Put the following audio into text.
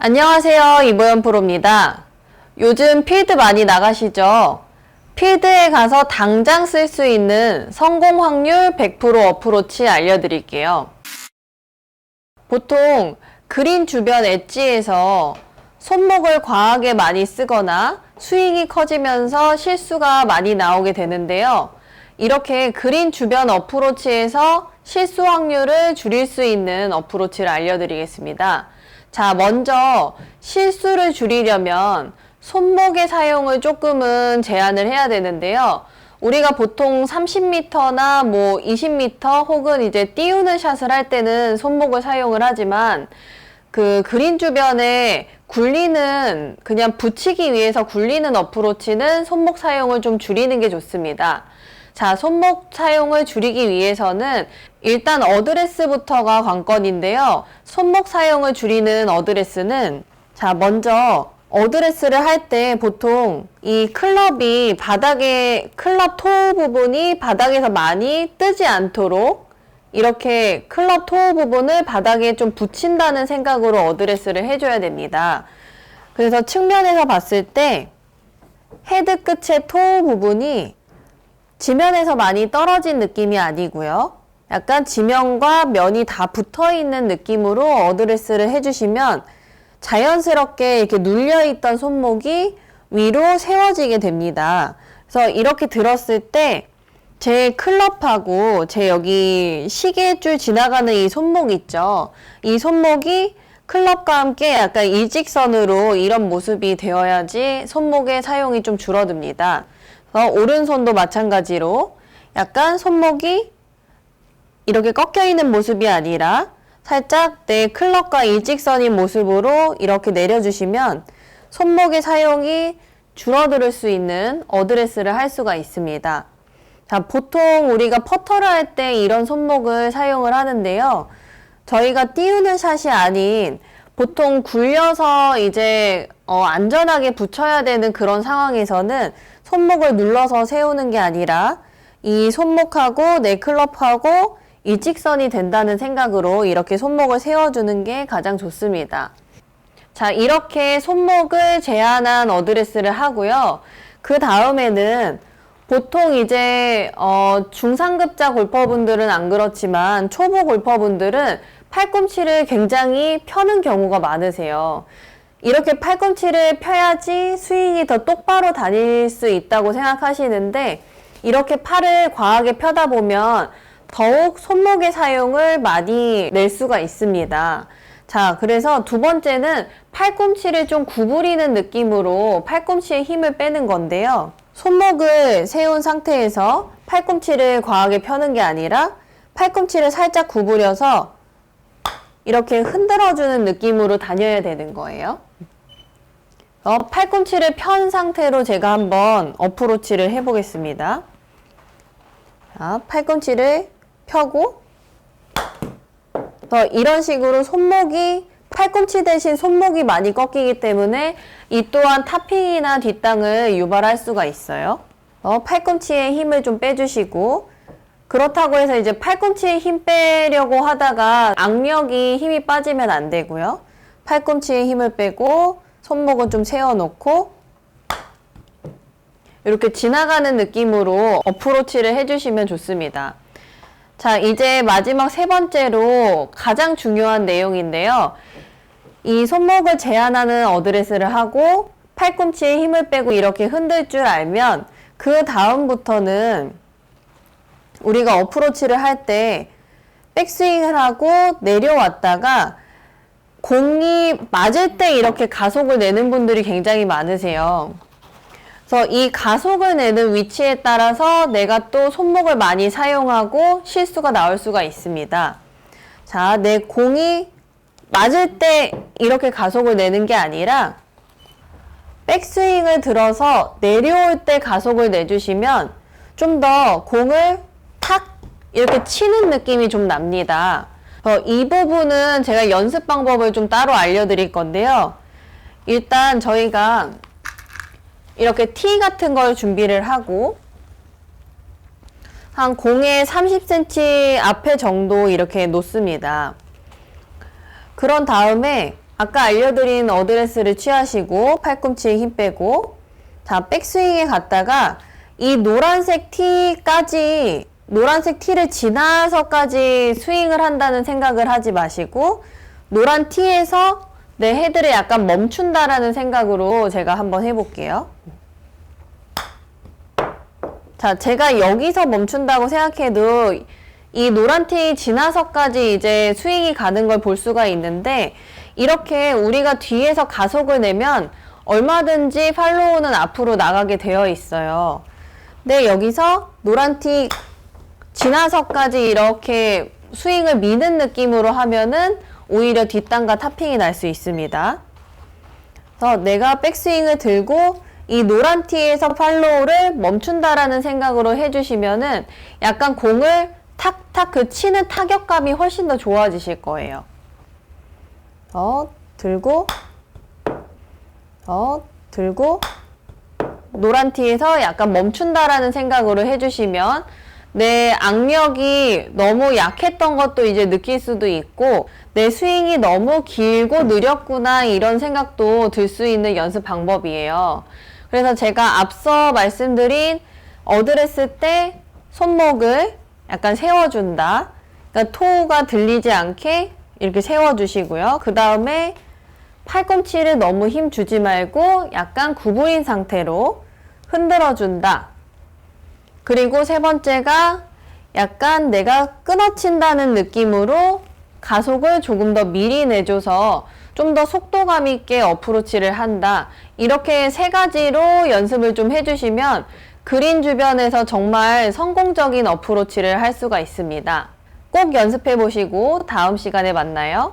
안녕하세요. 이보연 프로입니다. 요즘 필드 많이 나가시죠? 필드에 가서 당장 쓸 수 있는 성공 확률 100% 어프로치 알려드릴게요. 보통 그린 주변 엣지에서 손목을 과하게 많이 쓰거나 스윙이 커지면서 실수가 많이 나오게 되는데요. 이렇게 그린 주변 어프로치에서 실수 확률을 줄일 수 있는 어프로치를 알려드리겠습니다. 자, 먼저 실수를 줄이려면 손목의 사용을 조금은 제한을 해야 되는데요. 우리가 보통 30m나 뭐 20m 혹은 이제 띄우는 샷을 할 때는 손목을 사용을 하지만 그 그린 주변에 굴리는 그냥 붙이기 위해서 굴리는 어프로치는 손목 사용을 좀 줄이는 게 좋습니다. 자, 손목 사용을 줄이기 위해서는 일단 어드레스부터가 관건인데요. 손목 사용을 줄이는 어드레스는 자, 먼저 어드레스를 할 때 보통 이 클럽이 바닥에 클럽 토 부분이 바닥에서 많이 뜨지 않도록 이렇게 클럽 토 부분을 바닥에 좀 붙인다는 생각으로 어드레스를 해줘야 됩니다. 그래서 측면에서 봤을 때 헤드 끝의 토 부분이 지면에서 많이 떨어진 느낌이 아니고요. 약간 지면과 면이 다 붙어 있는 느낌으로 어드레스를 해주시면 자연스럽게 이렇게 눌려있던 손목이 위로 세워지게 됩니다. 그래서 이렇게 들었을 때 제 클럽하고 제 여기 시계줄 지나가는 이 손목 있죠. 이 손목이 클럽과 함께 약간 일직선으로 이런 모습이 되어야지 손목의 사용이 좀 줄어듭니다. 그래서 오른손도 마찬가지로 약간 손목이 이렇게 꺾여 있는 모습이 아니라 살짝 내 클럽과 일직선인 모습으로 이렇게 내려주시면 손목의 사용이 줄어들 수 있는 어드레스를 할 수가 있습니다. 자, 보통 우리가 퍼터를 할 때 이런 손목을 사용을 하는데요. 저희가 띄우는 샷이 아닌 보통 굴려서 이제 어, 안전하게 붙여야 되는 그런 상황에서는 손목을 눌러서 세우는 게 아니라 이 손목하고 내 클럽하고 일직선이 된다는 생각으로 이렇게 손목을 세워주는 게 가장 좋습니다. 자, 이렇게 손목을 제한한 어드레스를 하고요. 그 다음에는 보통 이제 어, 중상급자 골퍼분들은 안 그렇지만 초보 골퍼분들은 팔꿈치를 굉장히 펴는 경우가 많으세요. 이렇게 팔꿈치를 펴야지 스윙이 더 똑바로 다닐 수 있다고 생각하시는데 이렇게 팔을 과하게 펴다 보면 더욱 손목의 사용을 많이 낼 수가 있습니다. 자, 그래서 두 번째는 팔꿈치를 좀 구부리는 느낌으로 팔꿈치에 힘을 빼는 건데요. 손목을 세운 상태에서 팔꿈치를 과하게 펴는 게 아니라 팔꿈치를 살짝 구부려서 이렇게 흔들어주는 느낌으로 다녀야 되는 거예요. 어, 팔꿈치를 편 상태로 제가 한번 어프로치를 해보겠습니다. 자, 팔꿈치를 펴고 어, 이런 식으로 손목이 팔꿈치 대신 손목이 많이 꺾이기 때문에 이 또한 타핑이나 뒷땅을 유발할 수가 있어요. 어, 팔꿈치에 힘을 좀 빼주시고 그렇다고 해서 이제 팔꿈치에 힘 빼려고 하다가 악력이 힘이 빠지면 안 되고요. 팔꿈치에 힘을 빼고 손목은 좀 세워놓고 이렇게 지나가는 느낌으로 어프로치를 해주시면 좋습니다. 자, 이제 마지막 세 번째로 가장 중요한 내용인데요. 이 손목을 제한하는 어드레스를 하고 팔꿈치에 힘을 빼고 이렇게 흔들 줄 알면 그 다음부터는 우리가 어프로치를 할 때 백스윙을 하고 내려왔다가 공이 맞을 때 이렇게 가속을 내는 분들이 굉장히 많으세요. 그래서 이 가속을 내는 위치에 따라서 내가 또 손목을 많이 사용하고 실수가 나올 수가 있습니다. 자, 내 공이 맞을 때 이렇게 가속을 내는 게 아니라 백스윙을 들어서 내려올 때 가속을 내주시면 좀 더 공을 탁 이렇게 치는 느낌이 좀 납니다. 어, 이 부분은 제가 연습 방법을 좀 따로 알려드릴 건데요. 일단 저희가 이렇게 티 같은 걸 준비를 하고 한 공의 30cm 앞에 정도 이렇게 놓습니다. 그런 다음에 아까 알려드린 어드레스를 취하시고 팔꿈치에 힘 빼고 자 백스윙에 갔다가 이 노란색 티까지 노란색 티를 지나서까지 스윙을 한다는 생각을 하지 마시고 노란 티에서 내 헤드를 약간 멈춘다라는 생각으로 제가 한번 해볼게요. 자, 제가 여기서 멈춘다고 생각해도 이 노란 티 지나서까지 이제 스윙이 가는 걸 볼 수가 있는데 이렇게 우리가 뒤에서 가속을 내면 얼마든지 팔로우는 앞으로 나가게 되어 있어요. 근데 여기서 노란 티 지나서까지 이렇게 스윙을 미는 느낌으로 하면은 오히려 뒷땅과 타핑이 날 수 있습니다. 그래서 내가 백스윙을 들고 이 노란 티에서 팔로우를 멈춘다라는 생각으로 해주시면은 약간 공을 탁탁 그 치는 타격감이 훨씬 더 좋아지실 거예요. 어, 들고, 어, 들고, 노란 티에서 약간 멈춘다라는 생각으로 해주시면 내 악력이 너무 약했던 것도 이제 느낄 수도 있고 내 스윙이 너무 길고 느렸구나 이런 생각도 들 수 있는 연습 방법이에요. 그래서 제가 앞서 말씀드린 어드레스 때 손목을 약간 세워준다. 그러니까 토가 들리지 않게 이렇게 세워주시고요. 그 다음에 팔꿈치를 너무 힘 주지 말고 약간 구부린 상태로 흔들어준다. 그리고 세 번째가 약간 내가 끊어친다는 느낌으로 가속을 조금 더 미리 내줘서 좀 더 속도감 있게 어프로치를 한다. 이렇게 세 가지로 연습을 좀 해주시면 그린 주변에서 정말 성공적인 어프로치를 할 수가 있습니다. 꼭 연습해 보시고 다음 시간에 만나요.